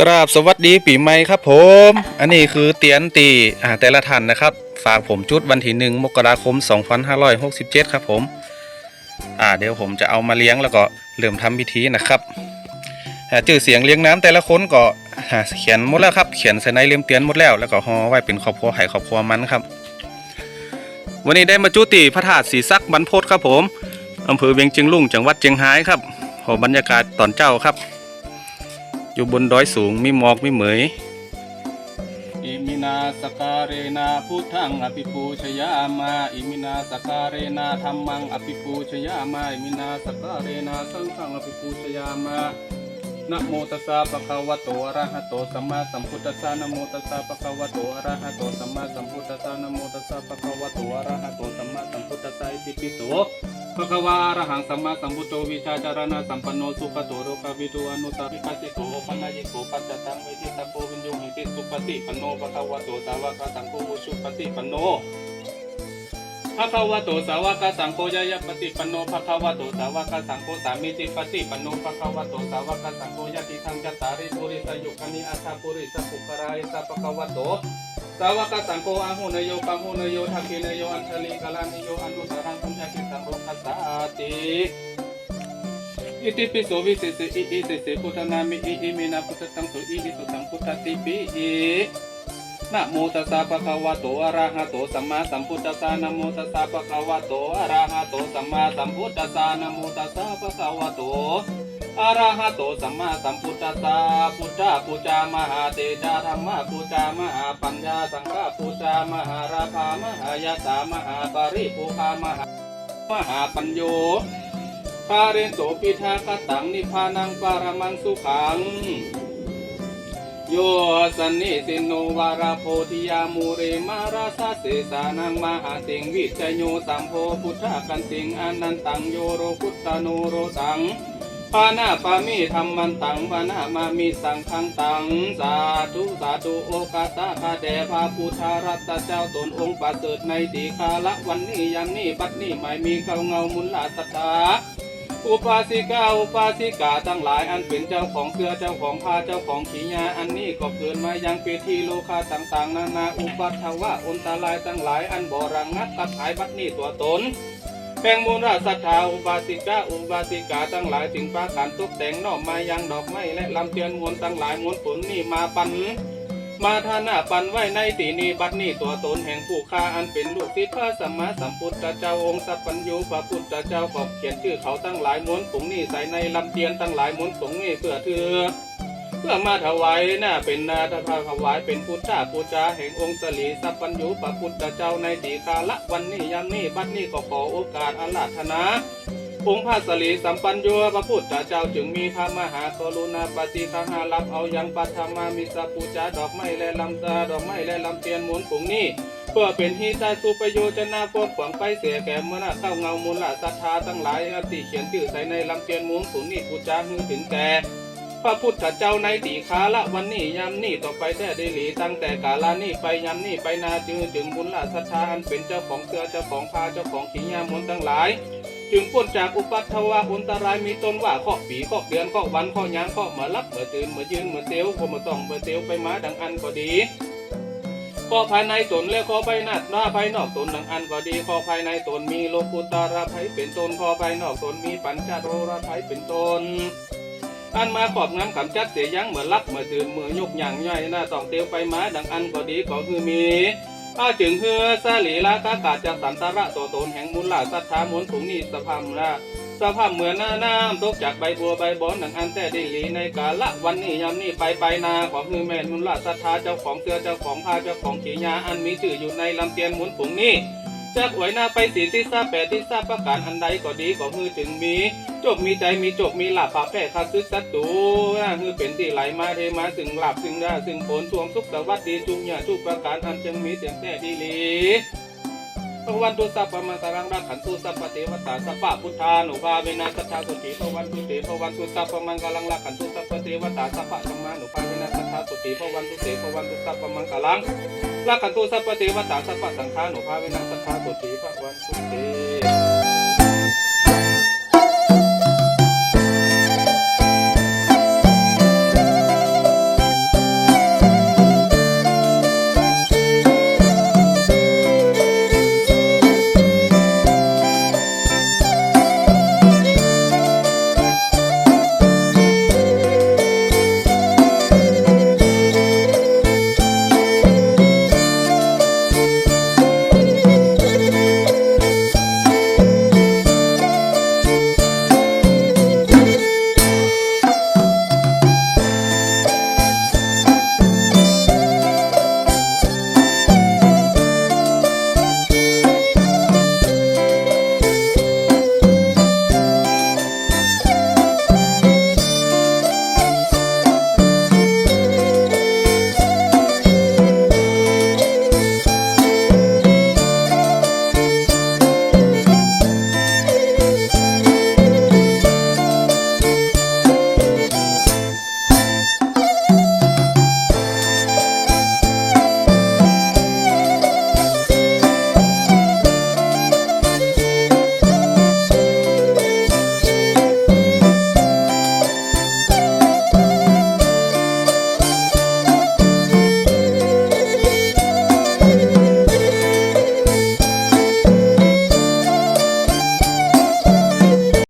กราบสวัสดีปีใหม่ครับผม อันนี้คือเตียนตีอ่าแต่ละท่านนะครับ ฝากผมจุดวันที่หนึ่งมกราคม 2567 ครับผม อ่าเดี๋ยวผมจะเอามาเลี้ยงแล้วก็เริ่มทำพิธีนะครับจื่อเสียงเลี้ยงน้ำแต่ละคนก็อ่าเขียนหมดแล้วครับ เขียนใส่ในเล่มเตียนหมดแล้ว แล้วก็ห่อไว้เป็นครอบครัวไห่ครอบครัวมันครับ วันนี้ได้มาจุติพระธาตุสีซักบรรพตครับผมอำเภอเวียงเจียงลุ่งจังหวัดเจียงไฮ้ครับขอบรรยากาศตอนเจ้าครับ อยู่บนดอยสูงมีหมอกมีเหมยอิมินาสการเรนาพุทธังอภิปูชยามาอิมินาสการเรนาธรรมังอภิปูชยามาอิมินาสการเรนาสังฆังอภิปูชยามา นะโมตัสสะปะคะวะโตอะระหะโตสัมมาสัมพุทธัสสะนะโมตัสสะปะคะวะโตอะระหะโตสัมมาสัมพุทธัสสะนะโมตัสสะปะคะวะโตอะระหะโตสัมมาสัมพุทธัสสะอิติปิโสภะคะวะอะระหังสัมมาสัมพุทโธวิชาจารณะสัมปันโนสุขโตโรกวิทูอนุตตริปัสสิโกปัญญโกปัจจตังเวทิตาโกวิญโยหิติสุปฏิปันโนภะคะวะโตสาวกสังโฆมุชุปฏิปันโน ภะคะวะโตสาวกสังโฆยายปฏิปันโนภะคะวะโตสาวกสังโฆสามิจิปฏิปันโนภะคะวะโตสาวกสังโฆยติทังจตาริปุริสยุคณิอัฏฐปุริสปุคารายสัพพะคะวะโตสาวกสังโฆอาหุนโยปังหุนโยทักขินโยอัญชลีกาลานิโยอนุตตรังสัญญากิตังโรคัสสาติอิติปิโสวิเศษอิอิเสสพุทธนามิอิอิเมนะพุทธตังสุอิอิสุตังพุทธติปิอิ นะโมตัสสะภะคะวะโตอะระหะโตสัมมาสัมพุทธัสสะนะโมตัสสะภะคะวะโตอะระหะโตสัมมาสัมพุทธัสสะนะโมตัสสะภะคะวะโตอะระหะโตสัมมาสัมพุทธัสสะพุทธะปูจามหาเตจาธรรมะปูจามหาปัญญาสังฆปูจามหาราภามหายาสามหาปริภูคามหามหาปัญโยคาเรนโสปิทากตังนิพพานังปารมังสุขัง โยสันนิสินโนวาราโพธิยามูเรมาราสาเสสานังมหาสิงวิจโยสัมโพพุทธกันติงอนันตังโยโรพุตตโนโรตังปานาปามิธรรมันตังปานามามิสังขังตัง สาธุสาธุโอกาสาคาแด่พระพุทธรัตเจ้าตนองค์ประเสริฐในตีคาละวันนี้ยามนี้บัดนี้ไม่มีเขาเงามุลลาสตา อุปาสิกาอุปาสิกาทั้งหลายอันเป็นเจ้าของเสื้อเจ้าของผ้าเจ้าของขีญาอันนี้ก็เกิดมายังเปทีโลคาต่างๆ นานาอุปัตถวะอนตรายทั้งหลายอันบ่รังงัดตัดหายบัดนี้ตัวตนแปงมูลราศรัทธาอุปาสิกาอุปาสิกาทั้งหลายถึงปาการตกแต่งนอกมายังดอกไม้และลำเทียนมวลทั้งหลายมวลผลนี่มาปัน มาทานาปันไว้ในตีนี้บัดนี้ตัวตนแห่งผู้ฆ่าอันเป็นลูกศิษย์พระสัมมาสัมพุทธเจ้าองค์สัพพัญญูพระพุทธเจ้าขอบเขียนชื่อเขาตั้งหลายม้วนผงนี่ใส่ในลำเทียนตั้งหลายม้วนผงนี่เพื่อเธอเพื่อมาถวายน่าเป็นนาถาถวายเป็นพุทธาปูจาแห่งองค์สลีสัพพัญญูพระพุทธเจ้าในตีกาละวันนี้ยามนี้บัดนี้ก็ขอโอกาสอาราธนา องค์พระสลีสัมปัญโยพระพุทธเจ้าจึงมีพระมหากรุณาปฏิคหารับเอายังปัทมามิสปูจาดอกไม้และลำตาดอกไม้และลำเทียนหมุนผงนี้เพื่อเป็นที่ใต้สุประโยชนาพวกขวางไปเสียแก่เมื่อนาเข้าเงามูลละศรัทธาทั้งหลายอติเขียนชื่อใส่ในลำเทียนหมุนผงนี้ปูจาหือถึงแก่พระพุทธเจ้าในตีคาละวันนี้ยามนี้ต่อไปแท้ได้หลีตั้งแต่กาลานี้ไปยามนี้ไปนาจึงจึงบุญละศรัทธาอันเป็นเจ้าของเสื้อเจ้าของพาเจ้าของขีญามนทั้งหลาย จึงพ้นจากอุปัตถวะอุนตรายมีตนว่าข้อปีข้อเดือนข้อวันข้อยางข้อเมื่อรับเมื่อตื่นเมื่อยืนเมื่อเตียวก็มาต้องเมื่อเตียวไปมาดังอันก็ดีข้อภายในตนและข้อภายนอกหน้าภายนอกตนดังอันก็ดีข้อภายในตนมีโลกุตระภัยเป็นตนข้อภายนอกตนมีปัญจโรระภัยเป็นตนอันมาขอบงำกำจัดเสียยังเหมือรับเหมือตื่นเหมือยกอย่างย่อยหน้าต้องเตียวไปมาดังอันก็ดีก็คือมี อาจึงเฮือสาลีละกากาจากสันตระตัวตนแห่งมูลลาสัทธามุนถุงนี่สภาพละสภาพเหมือนหน้าน้ำตกจากใบบัวใบบอนดังอันแต่ดีหลีในกาละวันนี้ยามนี้ไปไปนาขอฮือแม่นมุลลาสัทธาเจ้าของเสื้อเจ้าของผ้าเจ้าของขีญาอันมีชื่ออยู่ในลำเตียนหมุนถุงนี้ จากหวยหน้าไปสีที่ทราบแปดที่ทราบประการอันใดก็ดีก็คือถึงมีจบมีใจมีจบมีหลับผาแพร่คาซึกสัตตูนะคือเป็นที่ไหลมาเทมาซึ่งหลับซึ่งได้ซึ่งผลทวงสุขสวัสดีจุงอย่าทุกประการอันจึงมีเสียงแต่ดีลี พระวันตุสัพพมังกรังรักขันตุสัพพเทวตาสัพพะพุทธานุภาเวนัสสทาสุติพระวันตุเตพระวันตุสัพพมังกรังรักขันตุสัพพเทวตาสัพพะธรรมานุภาเวนัสสทาสุติพระวันตุเตพระวันตุสัพพมังกรังรักขันตุสัพพะเทวตาสัพพะสังฆานุภาเวนัสสัทาสุติพระวันตุเต